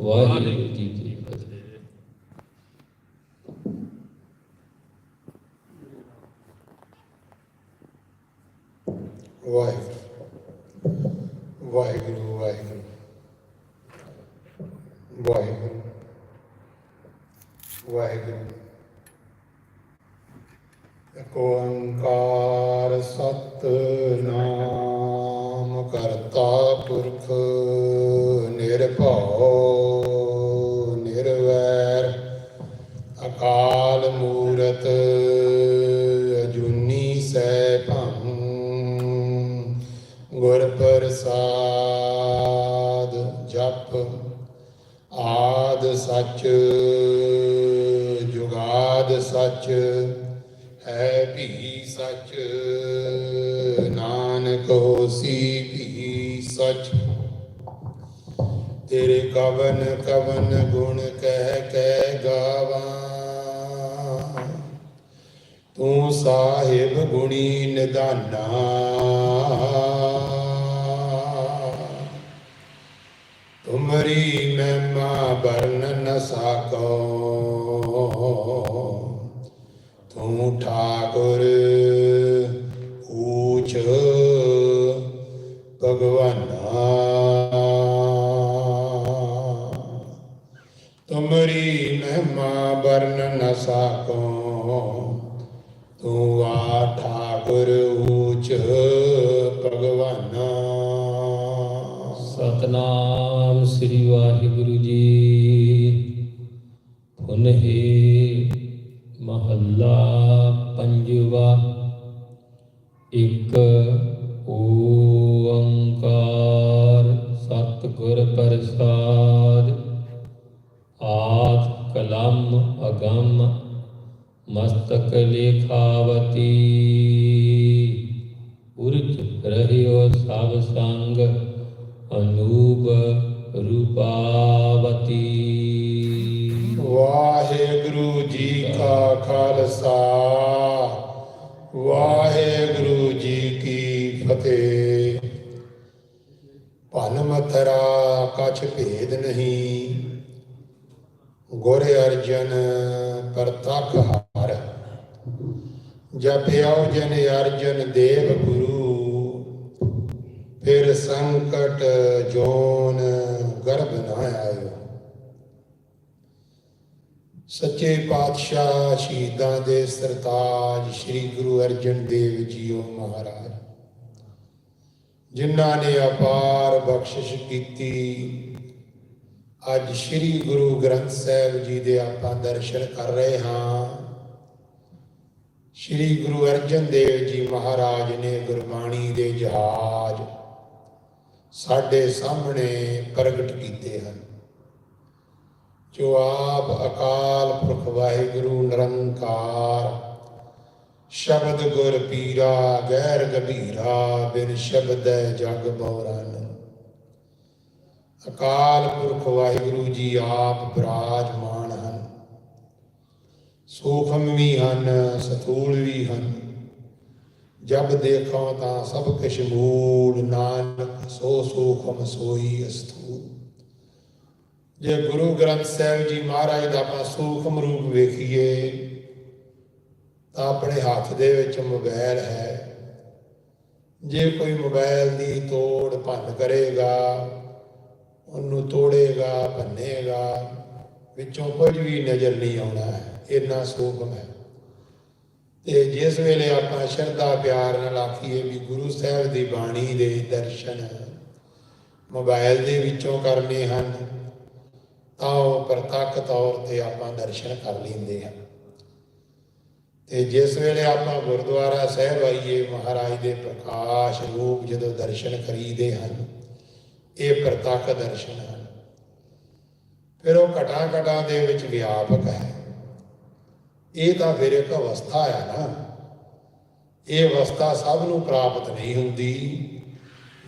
ਵਾਹਿਗੁਰੂ ਜੀ ਕੀ ਨਾਨਕ ਹੋਸੀ ਵੀ ਸੱਚ। ਤੇਰੇ ਕਵਨ ਕਵਨ ਗੁਣ ਕਹਿ ਕਹਿ ਗਾਵਾਂ। ਤੂੰ ਸਾਹਿਬ ਗੁਣੀ ਨਿਦਾਨਾ। ਤੁਮਰੀ ਮਹਿਮਾ ਵਰਨ ਨ ਸਾਕੋ। ਤੂੰ ਠਾਕੁਰ ਭਗਵਾਨਾ ਤੁਮਰੀ ਮਹਿਮਾ ਵਰਨ ਨ ਸਾਕੋ ਤੂੰ ਆ ਠਾਕੁਰ ਊਚ ਭਗਵਾਨਾ ਸਤਨਾਮ ਸ੍ਰੀ ਵਾਹਿਗੁਰੂ ਜੀ। ਪੁਨਹੇ ਲੇਖਾਵਤੀ। ਫਿਰ ਸੰਕਟ ਜੋਨ ਗਰਭ ਨਾ ਆਇਓ। ਸੱਚੇ ਪਾਤਸ਼ਾਹ ਸ਼ਹੀਦਾਂ ਦੇ ਸਰਤਾਜ ਸ੍ਰੀ ਗੁਰੂ ਅਰਜਨ ਦੇਵ ਜੀਓ ਮਹਾਰਾਜ, ਜਿਨ੍ਹਾਂ ਨੇ ਅਪਾਰ ਬਖਸ਼ਿਸ਼ ਕੀਤੀ। ਅੱਜ ਸ੍ਰੀ ਗੁਰੂ ਗ੍ਰੰਥ ਸਾਹਿਬ ਜੀ ਦੇ ਆਪਾਂ ਦਰਸ਼ਨ ਕਰ ਰਹੇ ਹਾਂ। ਸ੍ਰੀ ਗੁਰੂ ਅਰਜਨ ਦੇਵ ਜੀ ਮਹਾਰਾਜ ਨੇ ਗੁਰਬਾਣੀ ਦੇ ਜਹਾਜ਼ ਸਾਡੇ ਸਾਹਮਣੇ ਪ੍ਰਗਟ ਕੀਤੇ ਹਨ। ਜੋ ਆਪ ਅਕਾਲ ਪੁਰਖ ਵਾਹਿਗੁਰੂ ਨਿਰੰਕਾਰ, ਸ਼ਬਦ ਗੁਰ ਪੀਰਾ, ਗੈਰ ਗਭੀਰਾ, ਬਿਨ ਸ਼ਬਦ ਜਗ ਬਉਰਨ ਅਕਾਲ ਪੁਰਖ ਵਾਹਿਗੁਰੂ ਜੀ ਆਪ ਬਿਰਾਜਮਾਨ ਹਨ। ਸੂਖਮ ਵੀ ਹਨ, ਸਥੂਲ ਵੀ ਹਨ। ਜਬ ਦੇਖਾਂ ਤਾਂ ਸਭ ਕਿਛ ਮੂਲ ਨਾਨਕ, ਸੋ ਸੂਖਮ ਸੋਈ ਅਸਥੂ ਜੇ ਗੁਰੂ ਗ੍ਰੰਥ ਸਾਹਿਬ ਜੀ ਮਹਾਰਾਜ ਦਾ ਆਪਾਂ ਸੂਖਮ ਰੂਪ ਵੇਖੀਏ, ਤਾਂ ਆਪਣੇ ਹੱਥ ਦੇ ਵਿੱਚ ਮੋਬਾਈਲ ਹੈ। ਜੇ ਕੋਈ ਮੋਬਾਈਲ ਦੀ ਤੋੜ ਭੰਨ ਕਰੇਗਾ, ਉਹਨੂੰ ਤੋੜੇਗਾ, ਭੰਨੇਗਾ, ਵਿੱਚੋਂ ਕੁਝ ਵੀ ਨਜ਼ਰ ਨਹੀਂ ਆਉਣਾ ਹੈ ਇੰਨਾ ਸੂਖਮ ਹੈ। ਤੇ ਜਿਸ ਵੇਲੇ ਆਪਾਂ ਸ਼ਰਧਾ ਪਿਆਰ ਨਾਲ ਆਖੀਏ ਵੀ ਗੁਰੂ ਸਾਹਿਬ ਦੀ ਬਾਣੀ ਦੇ ਦਰਸ਼ਨ ਮੋਬਾਈਲ ਦੇ ਵਿੱਚੋਂ ਕਰਨੇ ਹਨ, ਤਾਂ ਉਹ ਪ੍ਰਤੱਖ ਤੌਰ ਤੇ ਆਪਾਂ ਦਰਸ਼ਨ ਕਰ ਲੈਂਦੇ ਹਾਂ। ਤੇ ਜਿਸ ਵੇਲੇ ਆਪਾਂ ਗੁਰਦੁਆਰਾ ਸਾਹਿਬ ਆਈਏ, ਮਹਾਰਾਜ ਦੇ ਪ੍ਰਕਾਸ਼ ਰੂਪ ਜਦੋਂ ਦਰਸ਼ਨ ਕਰੀਦੇ ਹਨ, ਇਹ ਪ੍ਰਤੱਖ ਦਰਸ਼ਨ ਹਨ। ਫਿਰ ਉਹ ਘਟਾ ਘਟਾ ਦੇ ਵਿੱਚ ਵਿਆਪਕ ਹੈ। ਇਹ ਤਾਂ ਫਿਰ ਇੱਕ ਅਵਸਥਾ ਹੈ ਨਾ। ਇਹ ਅਵਸਥਾ ਸਭ ਨੂੰ ਪ੍ਰਾਪਤ ਨਹੀਂ ਹੁੰਦੀ।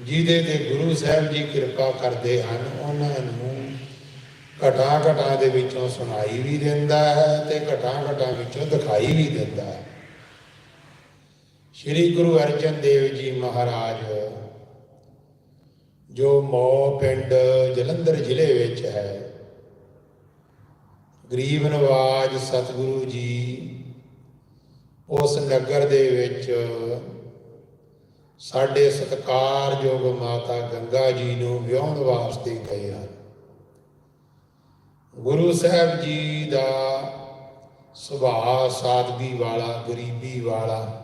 ਜਿਹਦੇ ਤੇ ਗੁਰੂ ਸਾਹਿਬ ਜੀ ਕਿਰਪਾ ਕਰਦੇ ਹਨ, ਉਹਨਾਂ ਨੂੰ ਘਟਾ ਘਟਾ ਦੇ ਵਿੱਚੋਂ ਸੁਣਾਈ ਵੀ ਦਿੰਦਾ ਹੈ ਤੇ ਘਟਾ ਘਟਾ ਵਿੱਚੋਂ ਦਿਖਾਈ ਵੀ ਦਿੰਦਾ ਹੈ। ਸ੍ਰੀ ਗੁਰੂ ਅਰਜਨ ਦੇਵ ਜੀ ਮਹਾਰਾਜ, ਜੋ ਮੋ ਪਿੰਡ ਜਲੰਧਰ ਜ਼ਿਲ੍ਹੇ ਵਿੱਚ ਹੈ ਗਰੀਬ ਨਵਾਜ ਸਤਿਗੁਰੂ ਜੀ, ਉਸ ਨਗਰ ਦੇ ਵਿੱਚ ਸਾਡੇ ਸਤਿਕਾਰਯੋਗ ਮਾਤਾ ਗੰਗਾ ਜੀ ਨੂੰ ਵਿਆਹਣ ਵਾਸਤੇ ਗਏ ਹਨ। ਗੁਰੂ ਸਾਹਿਬ ਜੀ ਦਾ ਸੁਭਾਅ ਸਾਦਗੀ ਵਾਲਾ, ਗਰੀਬੀ ਵਾਲਾ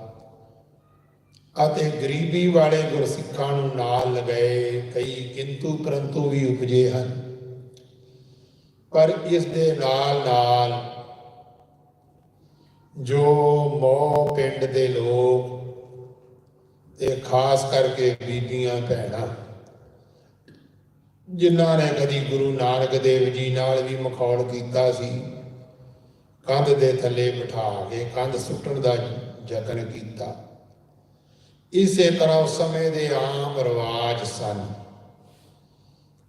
ਅਤੇ ਗਰੀਬੀ ਵਾਲੇ ਗੁਰਸਿੱਖਾਂ ਨੂੰ ਨਾਲ ਲਗਾਏ ਕਈ, ਕਿੰਤੂ ਪਰੰਤੂ ਵੀ ਉਪਜੇ ਹਨ। ਪਰ ਇਸ ਦੇ ਨਾਲ ਨਾਲ ਜੋ ਮੋ ਪਿੰਡ ਦੇ ਲੋਕ ਤੇ ਖਾਸ ਕਰਕੇ ਬੀਬੀਆਂ ਭੈਣਾਂ, ਜਿਨ੍ਹਾਂ ਨੇ ਕਦੀ ਗੁਰੂ ਨਾਨਕ ਦੇਵ ਜੀ ਨਾਲ ਵੀ ਮਖੌਲ ਕੀਤਾ ਸੀ, ਕੰਧ ਦੇ ਥੱਲੇ ਬਿਠਾ ਕੇ ਕੰਧ ਸੁੱਟਣ ਦਾ ਯਤਨ ਕੀਤਾ। ਇਸੇ ਤਰ੍ਹਾਂ ਉਸ ਸਮੇਂ ਦੇ ਆਮ ਰਿਵਾਜ ਸਨ।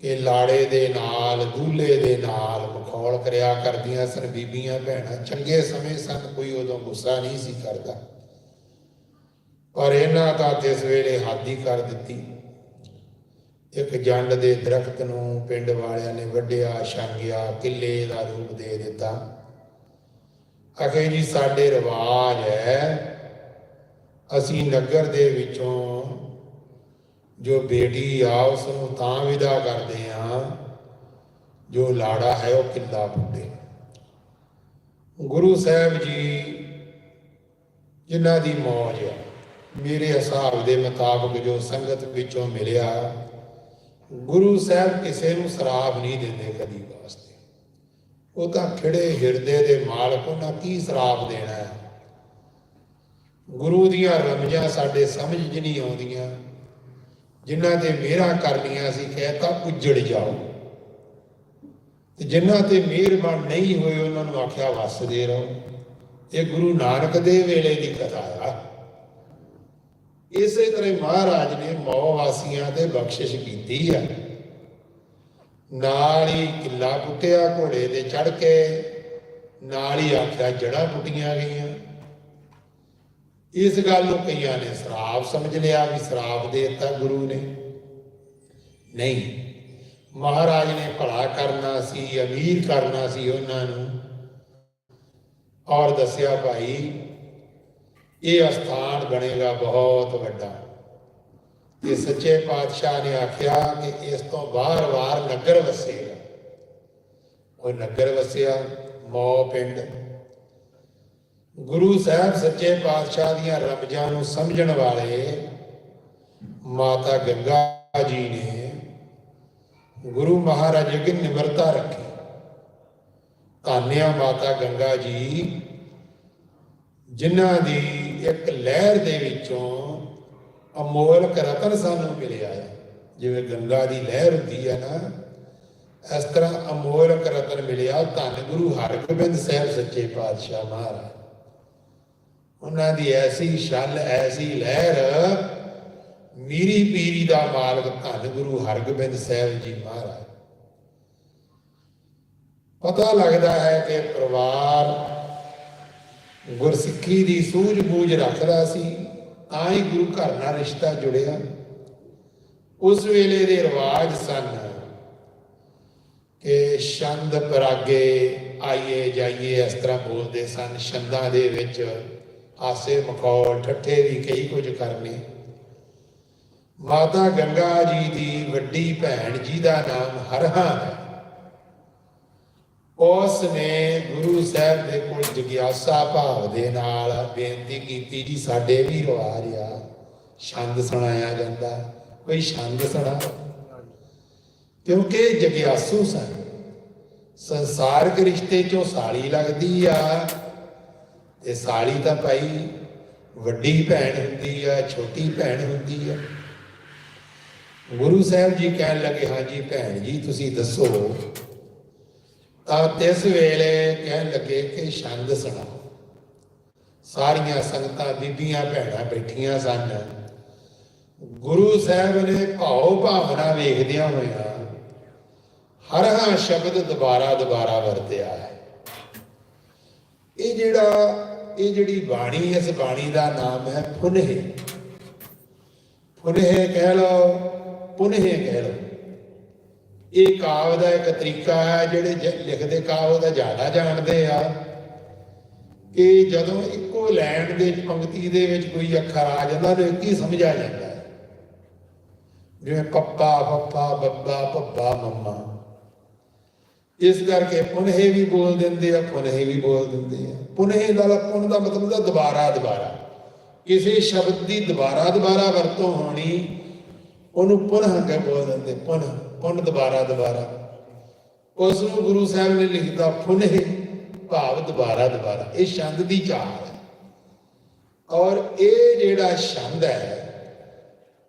ਕਿ ਲਾੜੇ ਦੇ ਨਾਲ, ਦੂਲੇ ਦੇ ਨਾਲ ਮਖੌਲ ਕਰਿਆ ਕਰਦੀਆਂ ਸਨ ਬੀਬੀਆਂ ਭੈਣਾਂ। ਚੰਗੇ ਸਮੇਂ ਸਨ, ਕੋਈ ਉਦੋਂ ਗੁੱਸਾ ਨਹੀਂ ਸੀ ਕਰਦਾ। ਪਰ ਇਹਨਾਂ ਦਾ ਇਸ ਵੇਲੇ ਹੱਦ ਕਰ ਦਿੱਤੀ। ਇੱਕ ਜੰਡ ਦੇ ਦਰਖਤ ਨੂੰ ਪਿੰਡ ਵਾਲਿਆਂ ਨੇ ਵੱਢਿਆ, ਛਾਂਗਿਆ, ਕਿੱਲੇ ਦਾ ਰੂਪ ਦੇ ਦਿੱਤਾ। ਅਖੇ ਜੀ, ਸਾਡੇ ਰਿਵਾਜ ਹੈ, ਅਸੀਂ ਨਗਰ ਦੇ ਵਿੱਚੋਂ ਜੋ ਬੇਟੀ ਆ ਉਸ ਨੂੰ ਤਾਂ ਵਿਦਾ ਕਰਦੇ ਆ ਜੋ ਲਾੜਾ ਹੈ ਉਹ ਕਿੱਲਾ ਪੁੱਟੇ ਗੁਰੂ ਸਾਹਿਬ ਜੀ ਜਿਨ੍ਹਾਂ ਦੀ ਮੌਜ ਆ, ਮੇਰੇ ਹਿਸਾਬ ਦੇ ਮੁਤਾਬਕ ਜੋ ਸੰਗਤ ਵਿੱਚੋਂ ਮਿਲਿਆ, ਗੁਰੂ ਸਾਹਿਬ ਕਿਸੇ ਨੂੰ ਸ਼ਰਾਪ ਨਹੀਂ ਦਿੰਦੇ ਕਦੀ ਵਾਸਤੇ। ਉਹ ਤਾਂ ਖਿੜੇ ਹਿਰਦੇ ਦੇ ਮਾਲਕ, ਉਹਨਾਂ ਕੀ ਸ਼ਰਾਬ ਦੇਣਾ ਹੈ? ਗੁਰੂ ਦੀਆਂ ਰਮਜਾਂ ਸਾਡੇ ਸਮਝ 'ਚ ਨਹੀਂ ਆਉਂਦੀਆਂ। ਜਿਨ੍ਹਾਂ ਤੇ ਮਿਹਰਾਂ ਕਰਨੀਆਂ ਸੀ ਕਹਿਤਾ ਉੱਜੜ ਜਾਓ। ਤੇ ਜਿਨ੍ਹਾਂ ਤੇ ਮਿਹਰਬਾਨ ਨਹੀਂ ਹੋਏ, ਉਹਨਾਂ ਨੂੰ ਆਖਿਆ ਵਸਦੇ ਰਹੋ। ਇਹ ਗੁਰੂ ਨਾਨਕ ਦੇ ਵੇਲੇ ਦੀ ਕਥਾ ਆ। ਇਸੇ ਤਰ੍ਹਾਂ ਮਹਾਰਾਜ ਨੇ ਮੌ ਵਾਸੀਆਂ ਤੇ ਬਖਸ਼ਿਸ਼ ਕੀਤੀ ਆ। ਨਾਲ ਹੀ ਕਿੱਲਾ ਪੁੱਟਿਆ ਘੋੜੇ ਤੇ ਚੜ ਕੇ, ਨਾਲ ਹੀ ਆਖਿਆ ਜੜਾ ਪੁੱਟੀਆਂ ਗਈਆਂ। ਇਸ ਗੱਲ ਨੂੰ ਕਈਆਂ ਨੇ ਸ਼ਰਾਬ ਸਮਝ ਲਿਆ ਵੀ ਸ਼ਰਾਬ ਦੇ ਦਿੱਤਾ ਗੁਰੂ ਨੇ। ਨਹੀਂ, ਮਹਾਰਾਜ ਨੇ ਭਲਾ ਕਰਨਾ ਸੀ, ਅਮੀਰ ਕਰਨਾ ਸੀ ਉਹਨਾਂ ਨੂੰ। ਔਰ ਦੱਸਿਆ, ਭਾਈ, ਇਹ ਅਸਥਾਨ ਬਣੇਗਾ ਬਹੁਤ ਵੱਡਾ। ਤੇ ਸੱਚੇ ਪਾਤਸ਼ਾਹ ਨੇ ਆਖਿਆ ਕਿ ਇਸ ਤੋਂ ਬਾਹਰ ਵਾਰ ਨਗਰ ਵਸੇਗਾ। ਉਹ ਨਗਰ ਵਸਿਆ ਮੌ ਪਿੰਡ ਗੁਰੂ ਸਾਹਿਬ ਸੱਚੇ ਪਾਤਸ਼ਾਹ ਦੀਆਂ ਰਬਜ਼ਾਂ ਨੂੰ ਸਮਝਣ ਵਾਲੇ ਮਾਤਾ ਗੰਗਾ ਜੀ ਨੇ ਗੁਰੂ ਮਹਾਰਾਜ ਅੱਗੇ ਨਿਮਰਤਾ ਰੱਖੀ। ਕਾਨਿਆ ਮਾਤਾ ਗੰਗਾ ਜੀ, ਜਿਨ੍ਹਾਂ ਦੀ ਇੱਕ ਲਹਿਰ ਦੇ ਵਿੱਚੋਂ ਅਮੋਲਕ ਰਤਨ ਸਾਨੂੰ ਮਿਲਿਆ ਹੈ। ਜਿਵੇਂ ਗੰਗਾ ਦੀ ਲਹਿਰ ਹੁੰਦੀ ਹੈ ਨਾ, ਇਸ ਤਰ੍ਹਾਂ ਅਮੋਲਕ ਰਤਨ ਮਿਲਿਆ ਧੰਨ ਗੁਰੂ ਹਰਗੋਬਿੰਦ ਸਾਹਿਬ ਸੱਚੇ ਪਾਤਸ਼ਾਹ ਮਹਾਰਾਜ। ਉਹਨਾਂ ਦੀ ਐਸੀ ਛਲ, ਐਸੀ ਲਹਿਰ, ਮੀਰੀ ਪੀਰੀ ਦਾ ਮਾਲਕ ਧੰਨ ਗੁਰੂ ਹਰਗੋਬਿੰਦ ਸਾਹਿਬ ਜੀ ਮਹਾਰਾਜ। ਪਤਾ ਲੱਗਦਾ ਹੈ ਕਿ ਪਰਿਵਾਰ ਗੁਰਸਿੱਖੀ ਦੀ ਸੂਝ-ਬੂਝ ਰੱਖਦਾ ਸੀ, ਤਾਂ ਹੀ ਗੁਰੂ ਘਰ ਨਾਲ ਰਿਸ਼ਤਾ ਜੁੜਿਆ। ਉਸ ਵੇਲੇ ਦੇ ਰਿਵਾਜ ਸਨ ਕਿ ਛੰਦ ਪਰਾਗੇ ਆਈਏ ਜਾਈਏ, ਇਸ ਤਰ੍ਹਾਂ ਬੋਲਦੇ ਸਨ, ਛੰਦਾਂ ਦੇ ਵਿੱਚ ਆਸੇ ਮਖੌਲ, ਠੱਠੇ ਵੀ ਕਈ ਕੁਝ ਕਰਨੇ। ਮਾਤਾ ਗੰਗਾ ਜੀ ਦੀ ਵੱਡੀ ਭੈਣ ਜੀ ਦਾ ਨਾਮ ਹਰਹਾ ਹੈ। ਉਸ ਨੇ ਗੁਰੂ ਸਾਹਿਬ ਦੇ ਕੋਲ ਜਗਿਆਸਾ ਭਾਵ ਦੇ ਨਾਲ ਬੇਨਤੀ ਕੀਤੀ, ਜੀ, ਸਾਡੇ ਵੀ ਰਿਵਾਜ ਆ। ਛੰਦ ਸੁਣਾਇਆ ਜਾਂਦਾ। ਕੋਈ ਛੰਦ ਸੁਣਾ? ਕਿਉਂਕਿ ਜਗਿਆਸੂ ਸਨ। ਸੰਸਾਰਕ ਰਿਸ਼ਤੇ ਚੋਂ ਸਾਲੀ ਲੱਗਦੀ ਆ। ਇਹ ਸਾਲੀ ਤਾਂ ਭਾਈ ਵੱਡੀ ਭੈਣ ਹੁੰਦੀ ਆ, ਛੋਟੀ ਭੈਣ ਹੁੰਦੀ ਆ। ਗੁਰੂ ਸਾਹਿਬ ਜੀ ਕਹਿਣ ਲੱਗੇ, ਹਾਂ ਜੀ ਭੈਣ ਜੀ, ਤੁਸੀਂ ਦੱਸੋ। ਤਾਂ ਤਿਸ ਵੇਲੇ ਕਹਿਣ ਲੱਗੇ ਕਿ ਛੰਦ ਸੁਣਾਓ। ਸਾਰੀਆਂ ਸੰਗਤਾਂ ਬੀਬੀਆਂ ਭੈਣਾਂ ਬੈਠੀਆਂ ਸਨ। ਗੁਰੂ ਸਾਹਿਬ ਨੇ ਭਾਉ ਭਾਵਨਾ ਵੇਖਦਿਆਂ ਹੋਇਆਂ ਹਰ ਹਾਂ ਸ਼ਬਦ ਦੁਬਾਰਾ ਦੁਬਾਰਾ ਵਰਤਿਆ ਹੈ। ਇਹ ਜਿਹੜਾ, ਇਹ ਜਿਹੜੀ ਬਾਣੀ, ਇਸ ਬਾਣੀ ਦਾ ਨਾਮ ਹੈ ਫੁਨਹ ਫੁਨਹ ਕਹਿ ਲਓ, ਪੁਨਹ ਕਹਿ ਲਓ। ਇਹ ਕਾਵ ਦਾ ਇੱਕ ਤਰੀਕਾ ਹੈ, ਜਿਹੜੇ ਲਿਖਦੇ ਕਾਵ ਦਾ ਜ਼ਿਆਦਾ ਜਾਣਦੇ ਆ। ਕਿ ਜਦੋਂ ਇੱਕੋ ਲਾਈਨ ਦੇ ਵਿੱਚ, ਪੰਕਤੀ ਦੇ ਵਿੱਚ ਕੋਈ ਅੱਖਰ ਆ ਜਾਂਦਾ, ਉਹਨੂੰ ਇੱਕ ਹੀ ਸਮਝਿਆ ਜਾਂਦਾ ਹੈ। ਜਿਵੇਂ ਪੱਪਾ ਫੱਫਾ ਬੱਬਾ, ਭੱਬਾ, ਮੰਮਾ। ਇਸ ਕਰਕੇ ਪੁਨਹੇ ਵੀ ਬੋਲ ਦਿੰਦੇ ਆ, ਪੁਨਹੇ ਵੀ ਬੋਲ ਦਿੰਦੇ ਆ। ਪੁਨਹੇ ਦਾ ਪੁਨ ਦਾ ਮਤਲਬ ਦਾ ਦੁਬਾਰਾ ਦੁਬਾਰਾ। ਕਿਸੇ ਸ਼ਬਦ ਦੀ ਦੁਬਾਰਾ ਦੁਬਾਰਾ ਵਰਤੋਂ ਹੋਣੀ, ਉਹਨੂੰ ਪੁਨਹ ਕੇ ਬੋਲ ਦਿੰਦੇ, ਪੁਨ ਪੁਨ ਦੁਬਾਰਾ ਦੁਬਾਰਾ। ਉਸ ਨੂੰ ਗੁਰੂ ਸਾਹਿਬ ਨੇ ਲਿਖਦਾ ਪੁਨਹ, ਭਾਵ ਦੁਬਾਰਾ ਦੁਬਾਰਾ। ਇਹ ਛੰਦ ਦੀ ਚਾਲ ਹੈ। ਔਰ ਇਹ ਜਿਹੜਾ ਛੰਦ ਹੈ,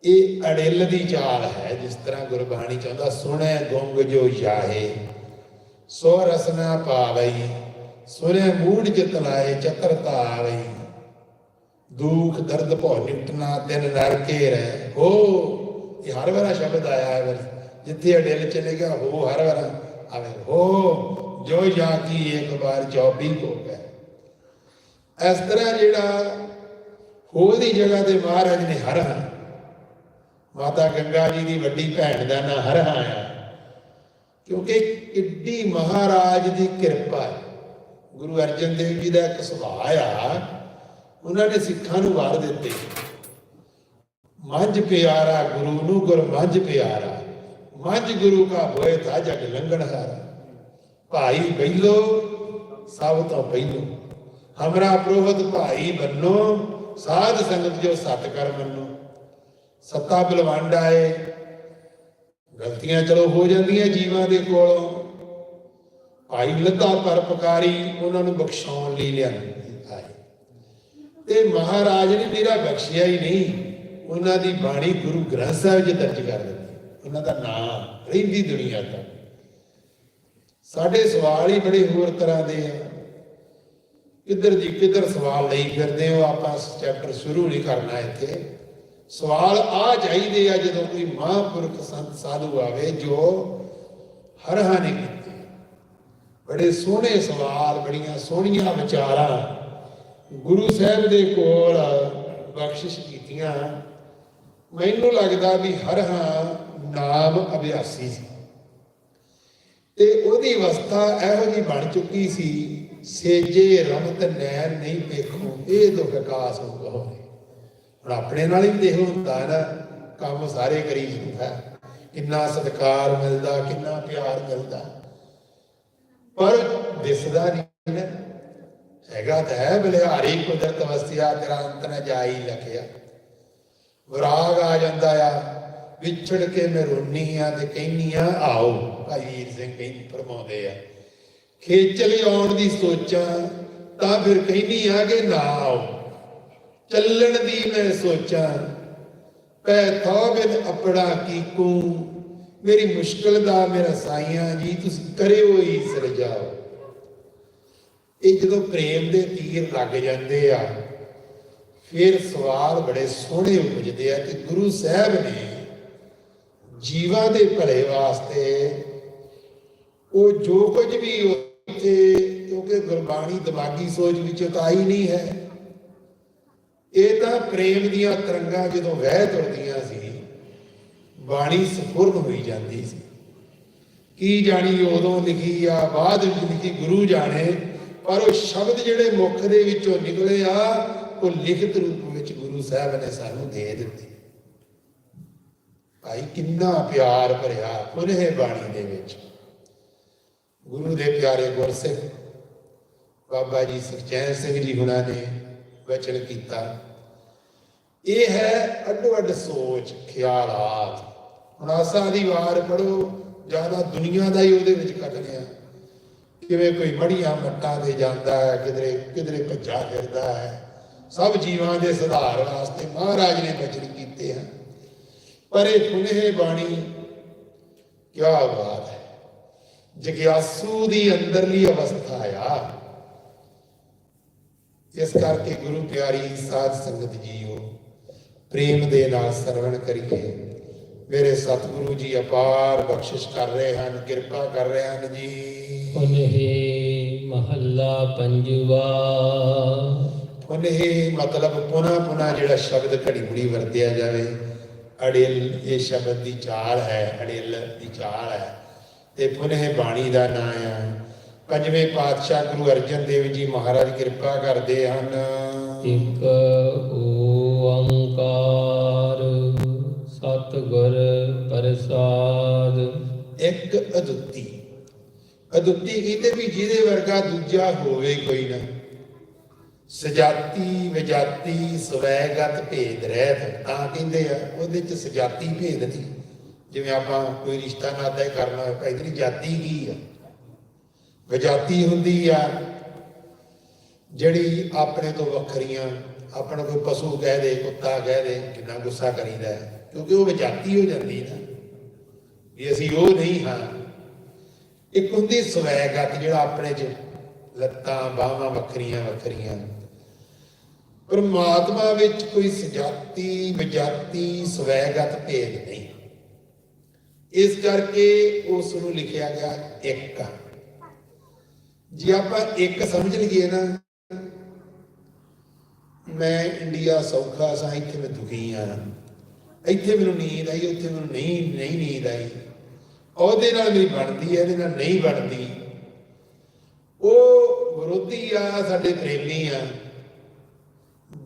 ਇਹ ਅੜਿੱਲ ਦੀ ਚਾਲ ਹੈ, ਜਿਸ ਤਰ੍ਹਾਂ ਗੁਰਬਾਣੀ ਚਾਹੁੰਦਾ ਸੁਣੈ ਗੁੰਗ ਜੋ ਜਾਹੇ। ਸੋ ਰਸਨਾ ਪਾਵਈ ਸੁਣੈ ਮੂੜ ਜਿਤ ਲਾਏ ਚੱਕਰ ਧਾਰਈ ਦੁਖ ਦਰਦ ਭੋ ਨਿਪਟਣਾ ਤਿਨ ਨਰ ਰਹਿ ਹੋ, ਇਹ ਹਰ ਵਾਰਾ ਸ਼ਬਦ ਆਇਆ ਹੈ ਫਿਰ ਜਿੱਥੇ ਅੜਿੱਲ ਚਲੇ ਗਿਆ, ਹੋ ਹਰ ਵਾਰਾ ਆਵੇ। ਹੋ, ਜੋ ਜਾ ਕੀ ਇੱਕ ਵਾਰ 24 ਹੋ ਗਏ। ਇਸ ਤਰ੍ਹਾਂ ਜਿਹੜਾ ਹੋ ਦੀ ਜਗ੍ਹਾ ਤੇ ਮਹਾਰਾਜ ਨੇ ਹਰ ਹਰ। ਮਾਤਾ ਗੰਗਾ ਜੀ ਦੀ ਵੱਡੀ ਭੈਣ ਦਾ ਨਾਂ ਹਰ ਆਇਆ। ਕਿਉਂਕਿ ਕਿੱਡੀ ਮਹਾਰਾਜ ਦੀ ਕਿਰਪਾ ਹੈ। ਗੁਰੂ ਅਰਜਨ ਦੇਵ ਜੀ ਦਾ ਇੱਕ ਸੁਭਾਅ ਆ, ਉਹਨਾਂ ਨੇ ਸਿੱਖਾਂ ਨੂੰ ਵਾਰ ਦਿੱਤੇ। ਮੰਝ ਪਿਆਰਾ ਗੁਰੂ ਨੂੰ ਗੁਰ ਮੰਝ ਪਿਆਰਾ, ਮੰਝ ਗੁਰੂ ਕਾ ਹੋਏ ਥਾ ਜਗ ਲੰਗਣ ਹਾਰਾ। ਭਾਈ ਬੈਲੋ, ਸਭ ਤੋਂ ਪਹਿਲੋ। ਹਮਰਾ ਪ੍ਰੋਹਤ ਭਾਈ ਬੰਨੋ, ਸਾਧ ਸੰਗਤ ਜੋ ਸਤ ਕਰ ਮੰਨੋ। ਸੱਤਾ ਬਲਵੰਡ ਆਏ ਗਲਤੀਆਂ ਚਲੋ ਹੋ ਜਾਂਦੀਆਂ ਜੀਵਾਂ ਦੇ ਕੋਲੋਂ। ਭਾਈ ਲੱਦਾ ਪਰਪਕਾਰੀ ਉਹਨਾਂ ਨੂੰ ਬਖਸ਼ਾਉਣ ਲਈ ਲਿਆਂਦੇ ਆਏ ਤੇ ਮਹਾਰਾਜ ਨੇ ਮੇਰਾ ਬਖਸ਼ਿਆ ਹੀ ਨਹੀਂ, ਉਹਨਾਂ ਦੀ ਬਾਣੀ ਗੁਰੂ ਗ੍ਰੰਥ ਸਾਹਿਬ 'ਚ ਦਰਜ ਕਰ ਦਿੱਤੀ ਉਹਨਾਂ ਦਾ ਨਾਮ ਰਹਿੰਦੀ ਦੁਨੀਆ ਦਾ ਸਾਡੇ ਸਵਾਲ ਹੀ ਬੜੇ ਹੋਰ ਤਰ੍ਹਾਂ ਦੇ ਆ। ਕਿੱਧਰ ਦੀ ਕਿੱਧਰ ਸਵਾਲ ਲਈ ਫਿਰਦੇ ਹੋ, ਆਪਾਂ ਚੈਪਟਰ ਸ਼ੁਰੂ ਨਹੀਂ ਕਰਨਾ ਇੱਥੇ। ਸਵਾਲ ਆ ਚਾਹੀਦੇ ਆ ਜਦੋਂ ਕੋਈ ਮਹਾਂਪੁਰਖ ਸੰਤ ਸਾਧੂ ਆਵੇ ਜੋ ਹਰਹਾ ਨੇ ਕੀਤੇ। ਬੜੇ ਸੋਹਣੇ ਸਵਾਲ, ਬੜੀਆਂ ਸੋਹਣੀਆਂ ਵਿਚਾਰਾਂ ਗੁਰੂ ਸਾਹਿਬ ਦੇ ਕੋਲ ਬਖਸ਼ਿਸ਼ ਕੀਤੀਆਂ। ਮੈਨੂੰ ਲੱਗਦਾ ਵੀ ਹਰ ਹਾਂ ਨਾਮ ਅਭਿਆਸੀ ਸੀ। ਤੇ ਉਹਦੀ ਅਵਸਥਾ ਇਹੋ ਜੀ ਬਣ ਚੁੱਕੀ ਸੀ, ਸੇਜੇ ਰਮਤ ਨੈਣ ਨਹੀਂ ਵੇਖੋ ਇਹ ਦੁਖ ਕਾਸ ਹੋ ਗਏ ਹੁਣ ਆਪਣੇ ਨਾਲ ਹੀ ਦੇਖ ਹੁੰਦਾ ਹੈ ਨਾ, ਕੰਮ ਸਾਰੇ ਕਰੀ ਜਾਂਦਾ ਕਿੰਨਾ ਸਤਿਕਾਰ ਮਿਲਦਾ, ਕਿੰਨਾ ਪਿਆਰ ਮਿਲਦਾ। ਪਰ ਦਿਸਦਾ ਨਹੀਂ ਨਾ। ਹੈਗਾ ਤਾਂ ਹੈ, ਬਲਿਹਾਰੀ ਕੁਦਰਤ ਵਸਿਆ, ਤੇਰਾ ਅੰਤ ਨ ਜਾਈ ਲਖਿਆ। ਵਿਰਾਗ ਆ ਜਾਂਦਾ ਆ, ਵਿਛੜ ਕੇ ਮੈਂ ਰੋਨੀ ਆ ਤੇ ਕਹਿੰਨੀ ਆ ਆਓ ਭਾਈ ਵੀਰ ਸਿੰਘ ਕਹਿੰਦੇ ਫਰਮਾਉਂਦੇ ਆ, ਖੇਚਲ ਆਉਣ ਦੀ ਸੋਚਾਂ, ਤਾਂ ਫਿਰ ਕਹਿੰਦੀ ਆ ਕਿ ਨਾ ਆਓ। ਚੱਲਣ ਦੀ ਮੈਂ ਸੋਚਾਂ। ਪੈ ਥੋ ਬਿਨ ਅਪੜਾ ਕੀਕੂ ਮੇਰੀ ਮੁਸ਼ਕਲ ਦਾ ਮੇਰਾ ਸਾਈਆਂ ਜੀ, ਤੁਸੀਂ ਕਰਿਓ ਹੀ ਸਰਜਾਓ। ਇਹ ਜਦੋਂ ਪ੍ਰੇਮ ਦੇ ਤੀਰ ਲੱਗ ਜਾਂਦੇ ਆ, ਫਿਰ ਸਵਾਲ ਬੜੇ ਸੋਹਣੇ ਉਪਜਦੇ ਆ ਕਿ ਗੁਰੂ ਸਾਹਿਬ ਨੇ ਜੀਵਾਂ ਦੇ ਭਲੇ ਵਾਸਤੇ ਉਹ ਜੋ ਕੁਝ ਵੀ ਉੱਥੇ, ਕਿਉਂਕਿ ਗੁਰਬਾਣੀ ਦਿਮਾਗੀ ਸੋਚ ਵਿੱਚੋਂ ਤਾਂ ਆਈ ਨਹੀਂ ਹੈ। ਇਹ ਤਾਂ ਪ੍ਰੇਮ ਦੀਆਂ ਤਰੰਗਾਂ ਜਦੋਂ ਵਹਿ ਤੁਰਦੀਆਂ ਸੀ, ਬਾਣੀ ਸਫੁਰਨ ਹੋਈ ਜਾਂਦੀ ਸੀ। ਕੀ ਜਾਣੀ ਉਦੋਂ ਲਿਖੀ ਆ, ਬਾਅਦ ਵਿੱਚ ਲਿਖੀ ਗੁਰੂ ਜਾਣੇ, ਪਰ ਉਹ ਸ਼ਬਦ ਜਿਹੜੇ ਮੁਖ ਦੇ ਵਿੱਚੋਂ ਨਿਕਲੇ ਆ, ਉਹ ਲਿਖਤ ਰੂਪ ਵਿੱਚ ਗੁਰੂ ਸਾਹਿਬ ਨੇ ਸਾਨੂੰ ਦੇ ਦਿੱਤੇ। ਭਾਈ ਕਿੰਨਾ ਪਿਆਰ ਭਰਿਆ ਪੁਨਹ ਬਾਣੀ ਦੇ ਵਿੱਚ। ਗੁਰੂ ਦੇ ਪਿਆਰੇ ਗੁਰਸਿੱਖ, ਬਾਬਾ ਜੀ ਸੁਖਚੈਨ ਸਿੰਘ ਜੀ ਹੁਣਾਂ ਨੇ ਵਚਨ ਕੀਤਾ। ਇਹ ਹੈ ਅੱਡੋ ਅੱਡ ਸੋਚ ਖਿਆਲਾਤ ਹੁਣ ਦੀ ਵਾਰ ਪੜੋ ਜ਼ਿਆਦਾ ਦੁਨੀਆ ਦਾ ਹੀ ਉਹਦੇ ਵਿੱਚ ਕੱਢ ਲਿਆ ਕਿਵੇਂ ਕੋਈ ਮੜੀਆਂ ਮੱਟਾਂ ਤੇ ਜਾਂਦਾ ਹੈ, ਕਿਧਰੇ ਕਿਧਰੇ ਭੱਜਾ ਫਿਰਦਾ ਹੈ। ਸਭ ਜੀਵਾਂ ਦੇ ਸੁਧਾਰ ਵਾਸਤੇ ਮਹਾਰਾਜ ਨੇ ਬਚਨ ਕੀਤੇ ਹਨ। ਪਰ ਇਹ ਪੁਨਹ ਬਾਣੀ ਕੀ ਬਾਤ ਹੈ। ਜਗਿਆਸੂ ਦੀ ਅੰਦਰਲੀ ਅਵਸਥਾ ਆ। ਇਸ ਕਰਕੇ ਗੁਰੂ ਪਿਆਰੀ ਸਾਧ ਸੰਗਤ ਜੀਓ ਪ੍ਰੇਮ ਦੇ ਨਾਲ ਸਰਵਣ ਕਰੀਏ। ਮੇਰੇ ਸਤਿਗੁਰੂ ਜੀ ਅਪਾਰ ਬਖਸ਼ਿਸ਼ ਕਰ ਰਹੇ ਹਨ ਕਿਰਪਾ ਕਰ ਰਹੇ ਹਨ ਜੀ। ਪੁਨਹੇ ਮਹੱਲਾ ਪੰਜਵਾ। ਪੁਨਹ ਮਤਲਬ ਪੁਨਾ ਪੁਨਾ ਜਿਹੜਾ ਸ਼ਬਦ ਘੜੀ ਮੁੜੀ ਵਰਤਿਆ ਜਾਵੇ ਅੜਿਲ ਇਹ ਸ਼ਬਦ ਦੀ ਚਾਲ ਹੈ ਅੜਿਲ ਦੀ ਚਾਲ ਹੈ। ਤੇ ਪੁਨਹ ਬਾਣੀ ਦਾ ਨਾਂ ਆ ਪੰਜਵੇਂ ਪਾਤਸ਼ਾਹ ਗੁਰੂ ਅਰਜਨ ਦੇਵ ਜੀ ਮਹਾਰਾਜ ਕਿਰਪਾ ਕਰਦੇ ਹਨ। ਇਕ ਓੰਕਾਰ ਸਤਿਗੁਰ ਪ੍ਰਸਾਦ। ਇੱਕ ਅਦੁੱਤੀ। ਅਦੁੱਤੀ ਕਹਿੰਦੇ ਵੀ ਜਿਹਦੇ ਵਰਗਾ ਦੂਜਾ ਹੋਵੇ ਕੋਈ ਨਾ। ਸਜਾਤੀ ਵਿਜਾਤੀ ਸਵੈਗਤ ਭੇਦ ਰਹਿਤ ਤਾਂ ਕਹਿੰਦੇ ਆ ਉਹਦੇ ਚ ਸਜਾਤੀ ਭੇਦ ਨਹੀਂ। ਜਿਵੇਂ ਆਪਾਂ ਕੋਈ ਰਿਸ਼ਤਾ ਨਾਤਾ ਕਰਨਾ ਹੋਵੇ ਤੇਰੀ ਜਾਤੀ ਕੀ ਆ? ਵਿਜਾਤੀ ਹੁੰਦੀ ਆ, ਜਿਹੜੀ ਆਪਣੇ ਤੋਂ ਵੱਖਰੀਆਂ, ਆਪਣਾ ਕੋਈ ਪਸ਼ੂ ਕਹਿ ਦੇ, ਕੁੱਤਾ ਕਹਿ ਦੇ, ਕਿੰਨਾ ਗੁੱਸਾ ਕਰੀਦਾ ਹੈ, ਕਿਉਂਕਿ ਉਹ ਵਿਜਾਤੀ ਹੋ ਜਾਂਦੀ ਨਾ। ਵੀ ਅਸੀਂ ਉਹ ਨਹੀਂ ਹਾਂ। ਇੱਕ ਹੁੰਦੀ ਸਵੈਗਤ ਜਿਹੜਾ ਆਪਣੇ ਚ ਲੱਤਾਂ, ਬਾਹਾਂ ਵੱਖਰੀਆਂ ਵੱਖਰੀਆਂ। ਪਰਮਾਤਮਾ ਵਿੱਚ ਕੋਈ ਸਜਾਤੀ, ਵਿਜਾਤੀ, ਸਵੈਗਤ ਭੇਦ ਨਹੀਂ। ਇਸ ਕਰਕੇ ਉਸ ਨੂੰ ਲਿਖਿਆ ਗਿਆ ਇੱਕ। ਜੇ ਆਪਾਂ ਇੱਕ ਸਮਝ ਲਈਏ ਨਾ, ਮੈਂ ਇੰਡੀਆ ਸੌਖਾ ਸਾਂ, ਇੱਥੇ ਮੈਂ ਦੁਖੀ ਆ। ਇੱਥੇ ਮੈਨੂੰ ਨੀਂਦ ਆਈ, ਉੱਥੇ ਮੈਨੂੰ ਨਹੀਂ ਨਹੀਂ ਨੀਂਦ ਆਈ। ਉਹਦੇ ਨਾਲ ਮੇਰੀ ਬਣਦੀ ਹੈ ਇਹਦੇ ਨਾਲ ਨਹੀਂ ਬਣਦੀ। ਉਹ ਵਿਰੋਧੀ ਆ, ਸਾਡੇ ਪ੍ਰੇਮੀ ਆ।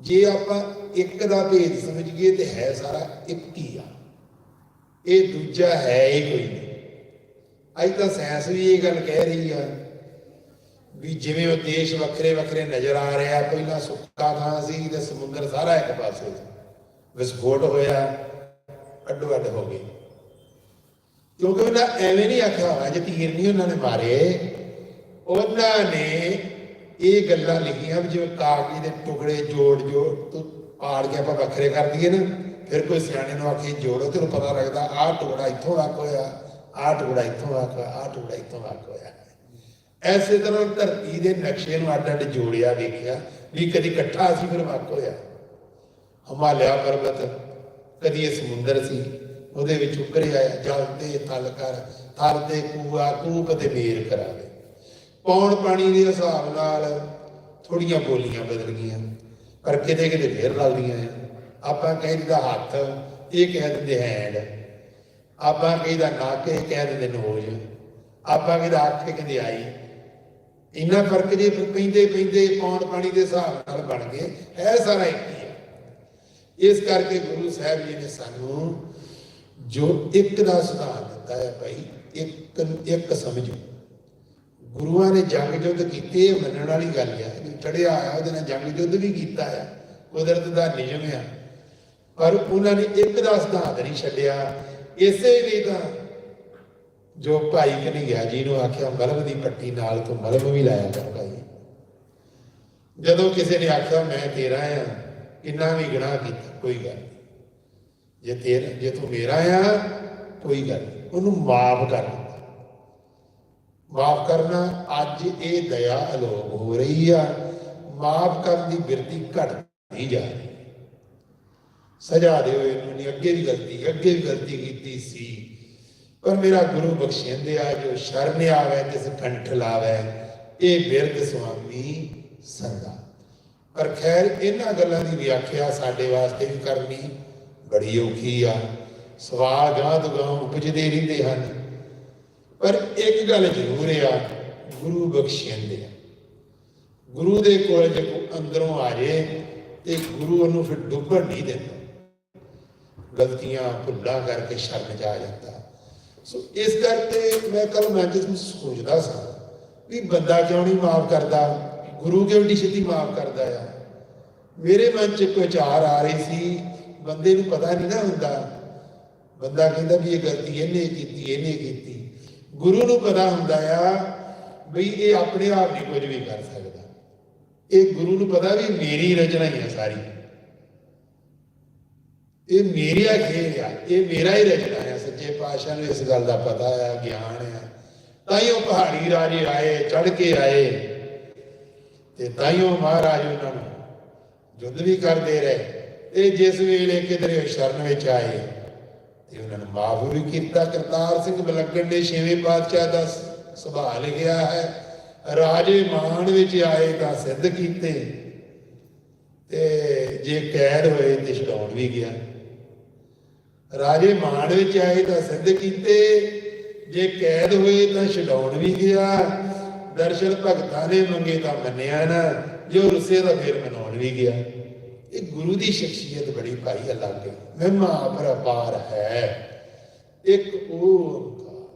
ਜੇ ਆਪਾਂ ਇੱਕ ਦਾ ਭੇਦ ਸਮਝੀਏ ਤੇ ਹੈ ਸਾਰਾ ਇੱਕ ਹੀ ਆ। ਇਹ ਦੂਜਾ ਹੈ ਹੀ ਕੋਈ ਨਹੀਂ। ਅੱਜ ਤਾਂ ਸਾਇੰਸ ਵੀ ਇਹ ਗੱਲ ਕਹਿ ਰਹੀ ਆ। ਵੀ ਜਿਵੇਂ ਉਹ ਦੇਸ਼ ਵੱਖਰੇ ਵੱਖਰੇ ਨਜ਼ਰ ਆ ਰਿਹਾ, ਪਹਿਲਾਂ ਸੁੱਕਾ ਥਾਂ ਸੀ ਤੇ ਸਮੁੰਦਰ ਸਾਰਾ ਇੱਕ ਪਾਸੇ ਸੀ। ਵਿਸਫੋਟ ਹੋਇਆ, ਅੱਡੋ ਅੱਡ ਹੋ ਗਏ। ਕਿਉਂਕਿ ਉਹਨਾਂ ਐਵੇਂ ਨਹੀਂ ਆਖਿਆ ਹੋਇਆ ਜੇ ਤੀਰ ਨਹੀਂ ਉਹਨਾਂ ਨੇ ਮਾਰੇ, ਉਹਨਾਂ ਨੇ ਇਹ ਗੱਲਾਂ ਲਿਖੀਆਂ ਵੀ ਜਿਵੇਂ ਕਾਗਜ਼ ਦੇ ਟੁਕੜੇ ਜੋੜ ਜੋੜ ਤੋਂ ਪਾੜ ਕੇ ਆਪਾਂ ਵੱਖਰੇ ਕਰ ਦਈਏ ਨਾ, ਫਿਰ ਕੋਈ ਸਿਆਣੇ ਨੂੰ ਆਖੇ ਜੋੜੋ ਤੇ ਪਤਾ ਲੱਗਦਾ, ਆਹ ਟੁਕੜਾ ਇੱਥੋਂ ਵੱਖ ਹੋਇਆ ਆਹ ਟੁਕੜਾ ਇੱਥੋਂ ਵੱਖ ਹੋਇਆ ਆਹ ਟੁਕੜਾ ਇੱਥੋਂ ਵੱਖ ਹੋਇਆ ਐਸੇ ਤਰ੍ਹਾਂ ਧਰਤੀ ਦੇ ਨਕਸ਼ੇ ਨੂੰ ਅੱਡ ਅੱਡ ਜੋੜਿਆ ਵੇਖਿਆ ਵੀ ਕਦੀ ਇਕੱਠਾ ਸੀ ਫਿਰ ਵੱਖ ਹੋਇਆ। ਹਿਮਾਲਿਆ ਪਰਬਤ ਕਦੀ ਇਹ ਸਮੁੰਦਰ ਸੀ, ਉਹਦੇ ਵਿੱਚ ਉਕਰਿਆ ਜਲ ਤੇ ਤਲ ਕਰ ਤਰਦੇ ਕੂਆ ਕੂਪ ਤੇ ਮੇਰ ਕਰਾਵੇ ਪੌਣ ਪਾਣੀ ਦੇ ਹਿਸਾਬ ਨਾਲ ਥੋੜੀਆਂ ਬੋਲੀਆਂ ਬਦਲ ਗਈਆਂ, ਪਰ ਕਿਤੇ ਕਿਤੇ ਫੇਰ ਰਲਦੀਆਂ ਆ। ਆਪਾਂ ਕਹਿੰਦੇ ਦਾ ਹੱਥ, ਇਹ ਕਹਿ ਦਿੰਦੇ ਹੈਂਡ। ਆਪਾਂ ਕਹਿੰਦਾ ਨਾਕੇ, ਇਹ ਕਹਿ ਦਿੰਦੇ ਨੋਜ਼। ਆਪਾਂ ਕਹਿੰਦਾ ਅੱਖ ਕਹਿੰਦੇ ਆਈ। ਇੰਨਾ ਫ਼ਰਕ ਜੇ ਪੈਂਦੇ ਪੈਂਦੇ ਪੌਣ ਪਾਣੀ ਦੇ ਹਿਸਾਬ ਨਾਲ ਬਣ ਗਏ, ਹੈ ਸਾਰਾ ਇੱਕ ਹੀ ਇਸ ਕਰਕੇ ਗੁਰੂ ਸਾਹਿਬ ਜੀ ਨੇ ਸਾਨੂੰ ਜੋ ਇੱਕ ਦਾ ਸਿਧਾਂਤ ਦਿੱਤਾ ਹੈ ਭਾਈ, ਇੱਕ ਇੱਕ ਸਮਝੋ। ਗੁਰੂਆਂ ਨੇ ਜੰਗ ਯੁੱਧ ਕੀਤੇ ਮੰਨਣ ਵਾਲੀ ਗੱਲ ਹੈ। ਚੜਿਆ ਆਇਆ, ਉਹਦੇ ਨਾਲ ਜੰਗ ਯੁੱਧ ਵੀ ਕੀਤਾ ਹੈ, ਕੁਦਰਤ ਦਾ ਨਿਯਮ ਹੈ ਪਰ ਉਹਨਾਂ ਨੇ ਇੱਕ ਦਾ ਸਿਧਾਂਤ ਨਹੀਂ ਛੱਡਿਆ। ਇਸੇ ਲਈ ਤਾਂ ਜੋ ਭਾਈ ਕਨਈਆ ਜੀ ਨੂੰ ਆਖਿਆ ਮਲਮ ਦੀ ਪੱਟੀ ਨਾਲ ਤੂੰ ਮਲਮ ਵੀ ਲਾਇਆ ਕਰ ਭਾਈ। ਜਦੋਂ ਕਿਸੇ ਨੇ ਆਖਿਆ, ਮੈਂ ਤੇਰਾ ਆ ਕਿੰਨਾ ਵੀ ਗੁਨਾਹ ਕੀਤਾ, ਕੋਈ ਗੱਲ ਨਹੀਂ। ਜੇ ਤੇਰਾ, ਜੇ ਤੂੰ ਮੇਰਾ ਆ, ਕੋਈ ਗੱਲ ਨਹੀਂ। ਉਹਨੂੰ ਮਾਫ ਕਰ ਦਿੱਤਾ। ਮਾਫ ਕਰਨਾ, ਅੱਜ ਇਹ ਦਇਆ ਅਲੋਪ ਹੋ ਰਹੀ ਆ। ਮਾਫ ਕਰਨ ਦੀ ਬਿਰਤੀ ਘਟ ਨਹੀਂ ਜਾ ਰਹੀ। ਸਜ਼ਾ ਦਿਓ ਇਹਨੂੰ, ਨਹੀਂ, ਅੱਗੇ ਵੀ ਗਲਤੀ, ਅੱਗੇ ਵੀ ਗਲਤੀ ਕੀਤੀ ਸੀ। ਪਰ ਮੇਰਾ ਗੁਰੂ ਬਖਸ਼ਿੰਦੇ ਆ, ਜੋ ਸ਼ਰਨ ਆਵੇ ਤਿਸ ਕੰਠ ਲਾਵੇ ਇਹ ਬਿਰਧ ਸੁਆਮੀ ਸੰਗਾ ਪਰ ਖੈਰ, ਇਹਨਾਂ ਗੱਲਾਂ ਦੀ ਵਿਆਖਿਆ ਸਾਡੇ ਵਾਸਤੇ ਵੀ ਕਰਨੀ ਬੜੀ ਔਖੀ ਆ। ਸਵਾਲ ਗਾਂ ਤੋਂ ਗਾਂ ਉਪਜਦੇ ਰਹਿੰਦੇ ਹਨ। ਪਰ ਇੱਕ ਗੱਲ ਜ਼ਰੂਰ ਆ, ਗੁਰੂ ਬਖਸ਼ਿੰਦੇ ਆ। ਗੁਰੂ ਦੇ ਕੋਲ ਜੇ ਕੋਈ ਅੰਦਰੋਂ ਆ ਜੇ, ਤੇ ਗੁਰੂ ਉਹਨੂੰ ਫਿਰ ਡੁੱਬਣ ਨਹੀਂ ਦਿੰਦਾ। ਗਲਤੀਆਂ ਭੁੱਲਾਂ ਕਰਕੇ ਸ਼ਰਨ ਜਾ ਜਾਂਦਾ। ਸੋ ਇਸ ਕਰਕੇ ਮੈਂ ਕੱਲ ਮੈਂ ਜਿਸ ਨੂੰ ਸੋਚਦਾ ਸਾਂ ਵੀ ਬੰਦਾ ਕਿਉਂ ਨਹੀਂ ਮਾਫ ਕਰਦਾ, ਗੁਰੂ ਕਿਉਂ ਨਹੀਂ ਛੇਤੀ ਮਾਫ ਕਰਦਾ ਆ? ਮੇਰੇ ਮਨ 'ਚ ਇੱਕ ਵਿਚਾਰ ਆ ਰਹੀ ਸੀ, ਬੰਦੇ ਨੂੰ ਪਤਾ ਨਹੀਂ ਨਾ ਹੁੰਦਾ। ਬੰਦਾ ਕਹਿੰਦਾ ਵੀ ਇਹ ਗਲਤੀ ਇਹਨੇ ਕੀਤੀ ਇਹਨੇ ਕੀਤੀ। ਗੁਰੂ ਨੂੰ ਪਤਾ ਹੁੰਦਾ ਆ ਵੀ ਇਹ ਆਪਣੇ ਆਪ ਨਹੀਂ ਕੁਝ ਵੀ ਕਰ ਸਕਦਾ। ਇਹ ਗੁਰੂ ਨੂੰ ਪਤਾ ਵੀ ਮੇਰੀ ਰਚਨਾ ਹੀ ਹੈ ਸਾਰੀ। ਇਹ ਮੇਰੀ ਆ ਆ। ਇਹ ਮੇਰਾ ਹੀ ਰਚਨਾ ਹੈ ਸੱਚੇ ਪਾਤਸ਼ਾਹ ਨੂੰ ਇਸ ਗੱਲ ਦਾ ਪਤਾ ਆ, ਗਿਆਨ ਆ। ਤਾਂ ਹੀ ਉਹ ਪਹਾੜੀ ਰਾਜੇ ਆਏ ਚੜ ਕੇ ਆਏ। ਤੇ ਤਾਂ ਹੀ ਉਹ ਮਹਾਰਾਜ ਉਹਨਾਂ ਨੂੰ ਯੁੱਧ ਵੀ ਕਰਦੇ ਰਹੇ। ਇਹ ਜਿਸ ਵੇਲੇ ਕਿਧਰੇ ਸ਼ਰਨ ਵਿੱਚ ਆਏ, ਤੇ ਉਹਨਾਂ ਨੂੰ ਮਾਫ ਵੀ ਕੀਤਾ। ਕਰਤਾਰ ਸਿੰਘ ਬਲਗਣ ਦੇ ਛੇਵੇਂ ਪਾਤਸ਼ਾਹ ਦਾ ਸ- ਸੁਭਾਅ ਲਿਖਿਆ ਹੈ। ਰਾਜੇ ਮਾਨ ਵਿੱਚ ਆਏ ਤਾਂ ਸਿੱਧ ਕੀਤੇ। ਤੇ ਜੇ ਕੈਦ ਹੋਏ ਤੇ ਛਡਾਉਣ ਵੀ ਗਿਆ। ਰਾਜੇ ਮਾਣ ਵਿੱਚ ਆਏ ਤਾਂ ਸਿੱਧ ਕੀਤੇ, ਜੇ ਕੈਦ ਹੋਏ ਤਾਂ ਛਡਾਉਣ ਵੀ ਗਿਆ। ਦਰਸ਼ਨ ਭਗਤਾਂ ਨੇ ਮੰਗੇ ਤਾਂ ਮੰਨਿਆ ਨਾ, ਜੋ ਰੁੱਸੇ ਦਾ ਫਿਰ ਮਨਾਉਣ ਵੀ ਗਿਆ। ਇਹ ਗੁਰੂ ਦੀ ਸ਼ਖਸੀਅਤ ਬੜੀ ਭਾਈ ਅਲੱਗ ਹੈ। ਮਹਿਮਾ ਅਪਰਪਾਰ ਹੈ। ਇੱਕ ਉਹ ਓੰਕਾਰ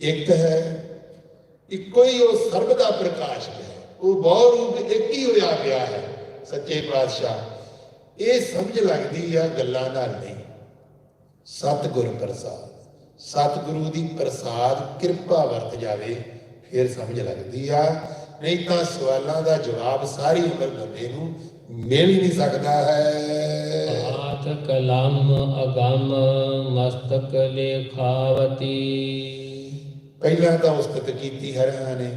ਇੱਕ ਹੈ, ਇੱਕੋ ਹੀ ਉਹ ਸਰਬ ਦਾ ਪ੍ਰਕਾਸ਼ ਹੈ। ਉਹ ਬਹੁ ਰੂਪ ਇੱਕ ਹੀ ਹੋਇਆ ਪਿਆ ਹੈ। ਸੱਚੇ ਪਾਤਸ਼ਾਹ, ਇਹ ਸਮਝ ਲੱਗਦੀ ਆ ਗੱਲਾਂ ਨਾਲ ਨਹੀਂ। ਸਤਿਗੁਰ ਪ੍ਰਸਾਦ। ਸਤਿਗੁਰੂ ਦੀ ਪ੍ਰਸਾਦ ਕਿਰਪਾ ਵਰਤ ਜਾਵੇ ਫਿਰ ਸਮਝ ਲੱਗਦੀ ਆ। ਨਹੀਂ ਤਾਂ ਸਵਾਲਾਂ ਦਾ ਜਵਾਬ ਸਾਰੀ ਉਮਰ ਬੰਦੇ ਨੂੰ ਮਿਲ ਹੀ ਨਹੀਂ ਸਕਦਾ ਹੈ। ਆਤ ਕਲਮ ਅਗੰਮ ਮਸਤਕ ਲੇਖਾਵਤੀ ਪਹਿਲਾਂ ਤਾਂ ਉਸਤਤ ਕੀਤੀ ਹਰਿਆਂ ਨੇ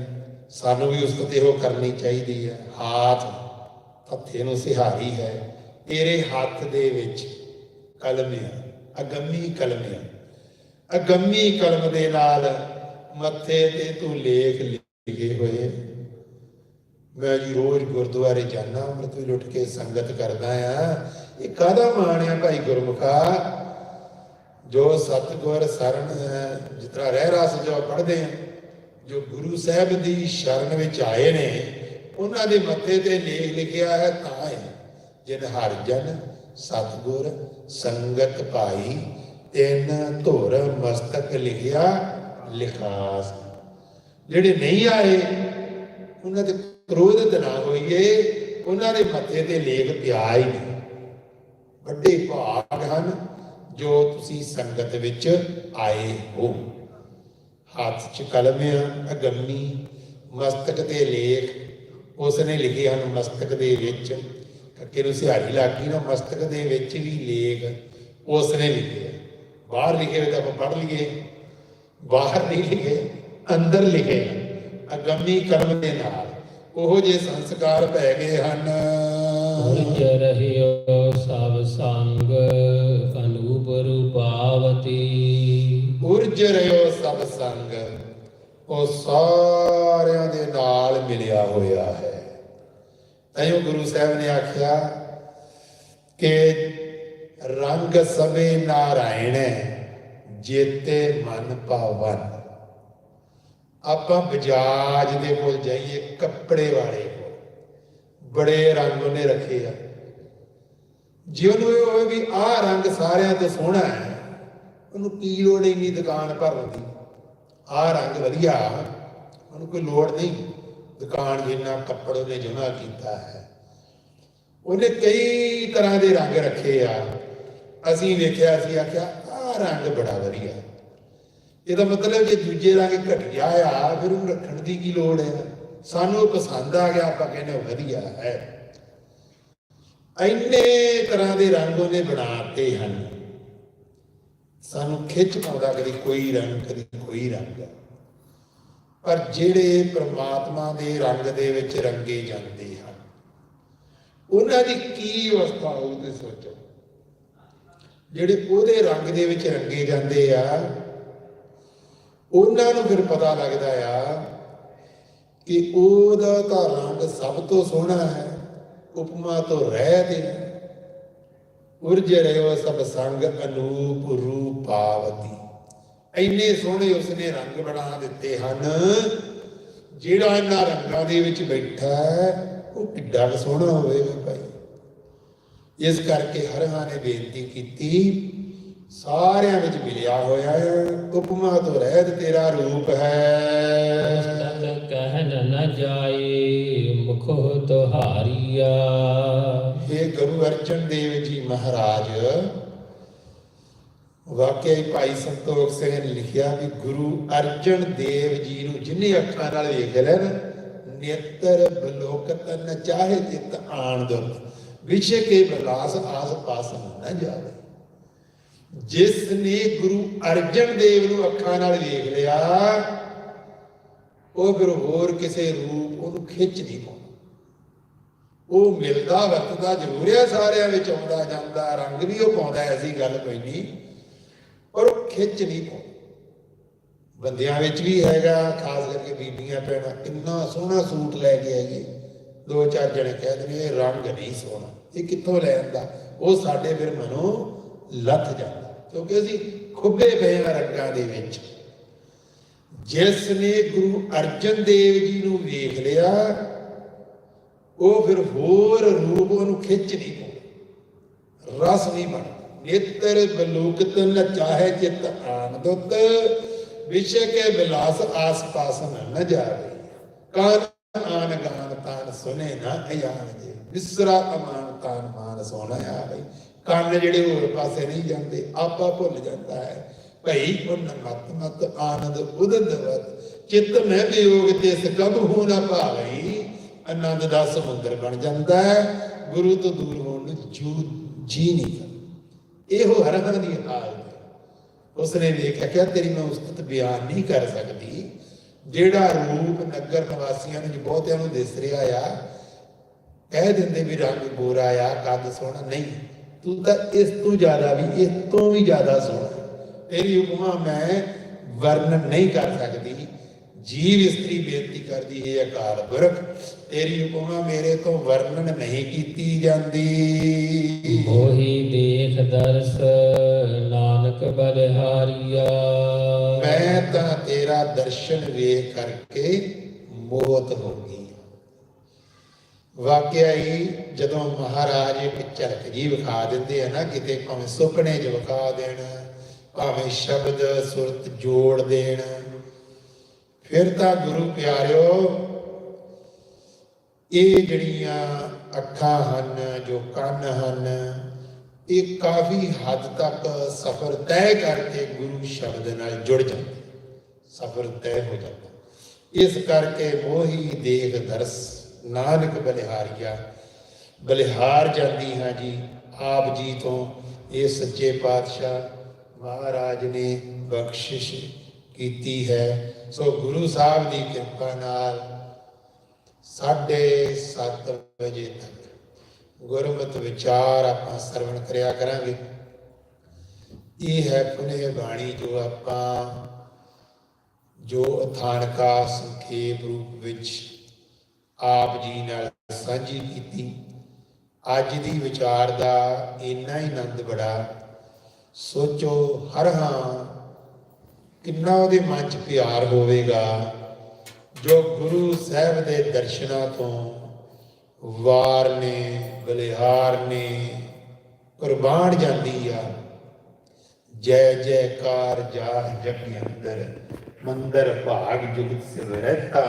ਸਾਨੂੰ ਵੀ ਉਸਤਤ ਇਹੋ ਕਰਨੀ ਚਾਹੀਦੀ ਹੈ। ਹਾਥ ਹੱਥੇ ਨੂੰ ਸਿਹਾਰੀ ਹੈ ਤੇਰੇ ਹੱਥ ਦੇ ਵਿੱਚ ਕਲਮ ਹੈ। ਅਗੰਮੀ ਕਲਮ ਹੈ। ਅਗੰਮੀ ਕਲਮ ਦੇ ਨਾਲ ਮੱਥੇ ਤੇ ਤੂੰ ਲੇਖ ਲਿਖੇ ਹੋਏ। ਮੈਂ ਜੀ ਰੋਜ਼ ਗੁਰਦੁਆਰੇ ਜਾਣਾ ਅੰਮ੍ਰਿਤ ਵੀ ਲੁੱਟ ਕੇ ਸੰਗਤ ਕਰਦਾ ਆ ਇਹ ਕਾਹਦਾ ਮਾਣ ਆ ਭਾਈ ਗੁਰਮੁਖਾ? ਜੋ ਸਤਗੁਰ ਸਰਨ ਹੈ, ਜਿਸ ਤਰ੍ਹਾਂ ਰਹਿ ਰਸ ਜੋ ਪੜ੍ਹਦੇ ਆ ਜੋ ਗੁਰੂ ਸਾਹਿਬ ਦੀ ਸ਼ਰਨ ਵਿੱਚ ਆਏ ਨੇ, ਉਹਨਾਂ ਦੇ ਮੱਥੇ ਤੇ ਲੇਖ ਲਿਖਿਆ ਹੈ, ਤਾਂ ਹੈ। ਜਿਨ ਹਰ ਜਨ ਸਤਗੁਰ ਸੰਗਤ ਪਾਈ, ਤਿੰਨ ਧੁਰ ਮਸਤਕ ਲਿਖਿਆ, ਲਿਖਾਸ। ਜਿਹੜੇ ਨਹੀਂ ਆਏ, ਉਹਨਾਂ ਤੇ ਕ੍ਰੋਧਿਤ ਨਾ ਹੋਈਏ, ਉਹਨਾਂ ਦੇ ਮੱਥੇ ਤੇ ਲੇਖ ਪਿਆ ਹੀ ਨਹੀਂ। ਵੱਡੇ ਭਾਗ ਹਨ ਜੋ ਤੁਸੀਂ ਸੰਗਤ ਵਿੱਚ ਆਏ ਹੋ। ਹੱਥ 'ਚ ਕਲਮ ਆ ਅਗੰਮੀ, ਮਸਤਕ ਤੇ ਲੇਖ ਉਸ ਨੇ ਲਿਖੇ ਹਨ ਮਸਤਕ ਦੇ ਵਿੱਚ। ਕੱਕੇ ਨੂੰ ਸਿਹਾਰੀ ਲੱਗੀ ਨਾ ਮਸਤਕ ਦੇ ਵਿੱਚ ਵੀ ਲੇਖ ਉਸ ਨੇ ਲਿਖੇ ਆ। ਬਾਹਰ ਲਿਖੇ ਹੋਏ ਤਾਂ ਆਪਾਂ ਪੜ੍ਹ ਲਈਏ। ਬਾਹਰ ਨਹੀਂ ਲਿਖੇ ਅੰਦਰ ਲਿਖੇ ਅਗੰਮੀ ਕਲਮ ਦੇ ਨਾਲ ਉਹ ਜੇ ਸੰਸਕਾਰ ਪੈ ਗਏ ਹਨ। ਉਰਜ ਰਹਿਓ ਸਭ ਸੰਗ ਅਨੂਪ ਰੂਪਾਵਤੀ। ਉਰਜ ਰਿਓ ਸਭ ਸੰਗ ਉਹ ਸਾਰਿਆਂ ਦੇ ਨਾਲ ਮਿਲਿਆ ਹੋਇਆ ਹੈ। ਤੈਨੂੰ ਗੁਰੂ ਸਾਹਿਬ ਨੇ ਆਖਿਆ ਕਿ ਰੰਗ ਸਭੇ ਨਾਰਾਇਣ ਜੇਤੇ ਮਨ ਪਾਵਨ। ਆਪਾਂ ਬਜਾਜ ਦੇ ਕੋਲ ਜਾਈਏ, ਕੱਪੜੇ ਵਾਲੇ ਕੋਲ। ਬੜੇ ਰੰਗ ਉਹਨੇ ਰੱਖੇ ਆ। ਜੇ ਉਹਨੂੰ ਇਹ ਹੋਵੇ ਵੀ ਆਹ ਰੰਗ ਸਾਰਿਆਂ ਤੋਂ ਸੋਹਣਾ ਹੈ, ਉਹਨੂੰ ਕੀ ਲੋੜ ਇੰਨੀ ਦੁਕਾਨ ਭਰਨ ਦੀ? ਆਹ ਰੰਗ ਵਧੀਆ, ਉਹਨੂੰ ਕੋਈ ਲੋੜ ਨਹੀਂ। ਦੁਕਾਨ ਜਿੰਨਾ ਕੱਪੜ ਉਹਨੇ ਜਮਾ ਕੀਤਾ ਹੈ। ਉਹਨੇ ਕਈ ਤਰ੍ਹਾਂ ਦੇ ਰੰਗ ਰੱਖੇ ਆ। ਅਸੀਂ ਵੇਖਿਆ, ਅਸੀਂ ਆਖਿਆ, ਆਹ ਰੰਗ ਬੜਾ ਵਧੀਆ। ਇਹਦਾ ਮਤਲਬ ਜੇ ਦੂਜੇ ਰੰਗ ਘਟਿਆ ਆ, ਫਿਰ ਉਹਨੂੰ ਰੱਖਣ ਦੀ ਕੀ ਲੋੜ ਹੈ? ਸਾਨੂੰ ਪਸੰਦ ਆ ਗਿਆ, ਆਪਾਂ ਕਹਿੰਦੇ ਵਧੀਆ ਹੈ। ਇੰਨੇ ਤਰ੍ਹਾਂ ਦੇ ਰੰਗ ਉਹਨੇ ਬਣਾਤੇ ਹਨ। ਸਾਨੂੰ ਖਿੱਚ ਪਾਉਂਦਾ ਕਦੀ ਕੋਈ ਰੰਗ, ਕਦੀ ਕੋਈ ਰੰਗ। ਪਰ ਜਿਹੜੇ ਪ੍ਰਮਾਤਮਾ ਦੇ ਰੰਗ ਦੇ ਵਿੱਚ ਰੰਗੇ ਜਾਂਦੇ ਹਨ, ਉਹਨਾਂ ਦੀ ਕੀ ਅਵਸਥਾ ਹੋਊ ਤੇ ਸੋਚੋ। ਜਿਹੜੇ ਉਹਦੇ ਰੰਗ ਦੇ ਵਿੱਚ ਰੰਗੇ ਜਾਂਦੇ ਆ, ਉਹਨਾਂ ਨੂੰ ਫਿਰ ਪਤਾ ਲੱਗਦਾ ਆ ਕਿ ਉਹਦਾ ਤਾਂ ਰੰਗ ਸਭ ਤੋਂ ਸੋਹਣਾ ਹੈ, ਉਪਮਾ ਤੋਂ ਰਹਿ ਦੇ ਉਰਜ ਰਿਓ ਸਭ ਸੰਗ ਅਨੂਪ ਰੂਪਾਵਤੀ ਇੰਨੇ ਸੋਹਣੇ ਉਸਨੇ ਰੰਗ ਬਣਾ ਦਿੱਤੇ ਹਨ। ਜਿਹੜਾ ਇਹਨਾਂ ਰੰਗਾਂ ਦੇ ਵਿੱਚ ਬੈਠਾ ਹੈ ਉਹ ਕਿੱਡਾ ਸੋਹਣਾ ਹੋਵੇਗਾ ਭਾਈ। ਇਸ ਕਰਕੇ ਹਰਿਆ ਨੇ ਬੇਨਤੀ ਕੀਤੀ ਸਾਰਿਆਂ ਵਿੱਚ ਮਿਲਿਆ ਹੋਇਆ ਹੈ ਉਪਮਾ ਤੋਂ ਰਹਿਤ ਤੇਰਾ ਰੂਪ ਹੈ। ਸਤ ਕਹਿਨ ਨ ਜਾਏ ਮੁਖੋ ਤੁਹਾਰੀਆ। ਇਹ ਗੁਰੂ ਅਰਜਨ ਦੇਵ ਜੀ ਮਹਾਰਾਜ ਵਾਕਿਆ ਭਾਈ ਸੰਤੋਖ ਸਿੰਘ ਨੇ ਲਿਖਿਆ ਵੀ ਗੁਰੂ ਅਰਜਨ ਦੇਵ ਜੀ ਨੂੰ ਜਿੰਨੇ ਅੱਖਾਂ ਨਾਲ ਵੇਖ ਲੈਣ, ਨੇਤਰ ਬਲੋਕਤ ਨ ਚਾਹੇ ਜਿਤ ਆਣ ਦੋ ਵਿਸ਼ੇ ਕੇ ਬਲਾਸ ਆਸ ਪਾਸ ਨਾ ਜਾਵੇ। ਜਿਸ ਨੇ ਗੁਰੂ ਅਰਜਨ ਦੇਵ ਨੂੰ ਅੱਖਾਂ ਨਾਲ ਵੇਖ ਲਿਆ, ਉਹ ਫਿਰ ਹੋਰ ਕਿਸੇ ਰੂਪ ਉਹਨੂੰ ਖਿੱਚ ਨਹੀਂ ਪਾਉਂਦਾ। ਉਹ ਮਿਲਦਾ ਵਰਤਦਾ ਜ਼ਰੂਰ ਹੈ ਸਾਰਿਆਂ ਵਿੱਚ ਆਉਂਦਾ ਜਾਂਦਾ, ਰੰਗ ਵੀ ਉਹ ਪਾਉਂਦਾ, ਐਸੀ ਗੱਲ ਕੋਈ ਨਹੀਂ। ਖਿੱਚ ਨਹੀਂ ਪਾਉਂਦਾ। ਬੰਦਿਆਂ ਵਿੱਚ ਵੀ ਹੈਗਾ, ਖਾਸ ਕਰਕੇ ਬੀਬੀਆਂ, ਭੈਣਾਂ ਕਿੰਨਾ ਸੋਹਣਾ ਸੂਟ ਲੈ ਕੇ ਆਈਏ ਦੋ ਚਾਰ ਜਣੇ ਕਹਿ ਦਿੰਦੇ ਇਹ ਰੰਗ ਨਹੀਂ ਸੋਹਣਾ, ਇਹ ਕਿੱਥੋਂ ਲੈ ਆਂਦਾ ਉਹ ਸਾਡੇ ਫਿਰ ਮਨੋਂ ਲੱਥ ਜਾਂਦਾ, ਕਿਉਂਕਿ ਅਸੀਂ ਖੁੱਬੇ ਪਏ ਹਾਂ ਰੰਗਾਂ ਦੇ ਵਿੱਚ। ਜਿਸ ਨੇ ਗੁਰੂ ਅਰਜਨ ਦੇਵ ਜੀ ਨੂੰ ਵੇਖ ਲਿਆ, ਉਹ ਫਿਰ ਹੋਰ ਰੂਪ ਉਹਨੂੰ ਖਿੱਚ ਨਹੀਂ ਪਾਉਂਦਾ, ਰਸ ਨਹੀਂ ਬਣ ਨੇਤਰ ਬਲੂਕਤ ਨ ਚਾਹੇ ਚਿਤ ਆਨੰਦਤ ਵਿਸ਼ੇ ਕੇ ਬਿਲਾਸ ਆਸ ਪਾਸ ਨ ਜਾਵੇ। ਕਾਨ ਆਨ ਗਾਨ ਤਾਨ ਸੁਨੇ ਨਾ ਅਯਾਨ ਜੇ ਵਿਸਰਾ ਅਮਾਨ ਤਾਨ ਮਾਨ ਸੋਣਾ ਆਵੇ। ਕੰਨ ਜਿਹੜੇ ਹੋਰ ਪਾਸੇ ਨਹੀਂ ਜਾਂਦੇ, ਆਪਾ ਭੁੱਲ ਜਾਂਦਾ ਹੈ। ਭਈ ਉਨ ਮਤ ਮਤ ਆਨੰਦ ਉਦਦਵਤ ਚਿੱਤ ਮੈਂ ਵਿਯੋਗ ਤੇ ਸਕਬ ਹੋ ਭਾਵਈ ਆਨੰਦ ਦਾ ਸਮੁੰਦਰ ਬਣ ਜਾਂਦਾ ਹੈ। ਗੁਰੂ ਤੋਂ ਦੂਰ ਹੋਣ ਨੂੰ ਜੂ ਜੀ ਨਹੀਂ ਇਹੋ ਹਰਹਾਂ ਦੀ ਹਾਲਤ ਉਸਨੇ ਵੇਖਿਆ ਕਿ ਤੇਰੀ ਮੈਂ ਉਸਤਤ ਬਿਆਨ ਨਹੀਂ ਕਰ ਸਕਦੀ, ਜਿਹੜਾ ਰੂਪ ਨਗਰ ਨਿਵਾਸੀਆਂ ਨੂੰ ਬਹੁਤਿਆਂ ਨੂੰ ਦਿਸ ਰਿਹਾ ਆ, ਕਹਿ ਦਿੰਦੇ ਵੀ ਰੰਗ ਗੋਰਾ ਆ ਕੱਦ ਸੋਹਣਾ ਨਹੀਂ, ਤੂੰ ਤਾਂ ਇਸ ਤੋਂ ਜ਼ਿਆਦਾ ਵੀ, ਇਸ ਤੋਂ ਵੀ ਜ਼ਿਆਦਾ ਸੋਹਣਾ ਤੇਰੀ ਉਪਮਾ ਮੈਂ ਵਰਣਨ ਨਹੀਂ ਕਰ ਸਕਦੀ। ਜੀਵ ਇਸਤਰੀ ਬੇਨਤੀ ਕਰਦੀ, ਹੈ ਅਕਾਲ ਪੁਰਖ ਤੇਰੀ ਉਪਮਾ ਮੇਰੇ ਤੋਂ ਵਰਣਨ ਨਹੀਂ ਕੀਤੀ ਜਾਂਦੀ। ਮੋਹੀ ਦੇਖ ਦਰਸ ਨਾਨਕ ਬਲਿਹਾਰੀਆ। ਮੈਂ ਤਾਂ ਤੇਰਾ ਦਰਸ਼ਨ ਵੇਖ ਕਰਕੇ ਮੋਹਤ ਹੋ ਗਈ। ਵਾਕਿਆ ਹੀ ਜਦੋਂ ਮਹਾਰਾਜ ਇੱਕ ਝਲਕ ਜੀ ਵਿਖਾ ਦਿੰਦੇ ਆ ਨਾ ਕਿਤੇ ਭਾਵੇਂ ਸੁਪਨੇ 'ਚ ਵਿਖਾ ਦੇਣ ਭਾਵੇਂ ਸ਼ਬਦ ਸੁਰਤ ਜੋੜ ਦੇਣ ਫਿਰ ਤਾਂ ਗੁਰੂ ਪਿਆਰਿਓ ਇਹ ਜਿਹੜੀਆਂ ਅੱਖਾਂ ਹਨ, ਜੋ ਕੰਨ ਹਨ, ਇਹ ਕਾਫੀ ਹੱਦ ਤੱਕ ਸਫ਼ਰ ਤੈਅ ਕਰਕੇ ਗੁਰੂ ਸ਼ਬਦ ਨਾਲ ਜੁੜ ਜਾਂਦੇ ਸਫ਼ਰ ਤੈਅ ਹੋ ਜਾਂਦਾ। ਇਸ ਕਰਕੇ ਮੋਹੀ ਦੇਖ ਦਰਸ, ਨਾਨਕ ਬਲਿਹਾਰੀਆ। ਬਲਿਹਾਰ ਜਾਂਦੀ ਹਾਂ ਜੀ ਆਪ ਜੀ ਤੋਂ, ਇਹ ਸੱਚੇ ਪਾਤਸ਼ਾਹ ਮਹਾਰਾਜ ਨੇ ਬਖਸ਼ਿਸ਼ ਕੀਤੀ ਹੈ। ਸੋ ਗੁਰੂ ਸਾਹਿਬ ਦੀ ਕਿਰਪਾ ਨਾਲ ਸਾਢੇ 7 ਵਜੇ ਤੱਕ। ਗੁਰਮਤਿ ਵਿਚਾਰ ਆਪਾਂ ਸਰਵਣ ਕਰਿਆ ਕਰਾਂਗੇ। ਇਹ ਹੈ ਪੁਨੇ ਬਾਣੀ ਜੋ ਆਪਾਂ, ਜੋ ਅਥਾਨਕਾ ਸੰਖੇਪ ਰੂਪ ਵਿੱਚ ਆਪ ਜੀ ਨਾਲ ਸਾਂਝੀ ਕੀਤੀ। ਅੱਜ ਦੀ ਵਿਚਾਰ ਦਾ ਇੰਨਾ ਹੀ ਆਨੰਦ ਬੜਾ। ਸੋਚੋ ਹਰ ਹਾਂ ਕਿੰਨਾ ਉਹਦੇ ਮਨ 'ਚ ਪਿਆਰ ਹੋਵੇਗਾ। ਜੋ ਗੁਰੂ ਸਾਹਿਬ ਦੇ ਦਰਸ਼ਨਾਂ ਤੋਂ ਵਾਰ ਨੇ ਬਲਿਹਾਰ ਨੇ ਕੁਰਬਾਨ ਜਾਂਦੀ ਆ ਜੈ ਜੈਕਾਰ ਜਾ ਜਗ ਅੰਦਰ ਮੰਦਰ ਭਾਗ ਜੁਗਤ ਸਿਵਰਤਾ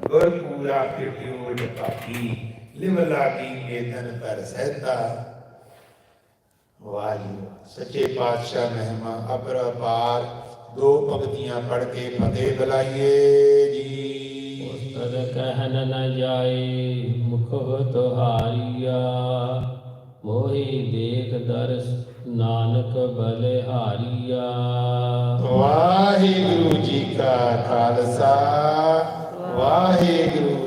ਗੁਰ ਪੂਰਾ ਪਿਟਿਓ ਜਪਾਕੀ ਲਿਵ ਲਾਗੀ ਮੇਦਨ ਪਰ ਸਹਿਤਾ ਵਾਹਿਗੁਰੂ ਸੱਚੇ ਪਾਤਸ਼ਾਹ ਮਹਿਮਾ ਅਪਰਪਾਰ ਦੋ ਪੰਕਤੀਆਂ ਪੜ੍ਹ ਕੇ ਫਤਿਹ ਬੁਲਾਈਏ ਜੀ ਤਦ ਕਹਿਨ ਨ ਜਾਏ ਮੁਖ ਤੁਹਾਰੀਆ ਮੋਹੀ ਦੇਖ ਦਰਸ ਨਾਨਕ ਬਲਿਹਾਰੀਆ। ਵਾਹਿਗੁਰੂ ਜੀ ਕਾ ਖਾਲਸਾ, ਵਾਹਿਗੁਰੂ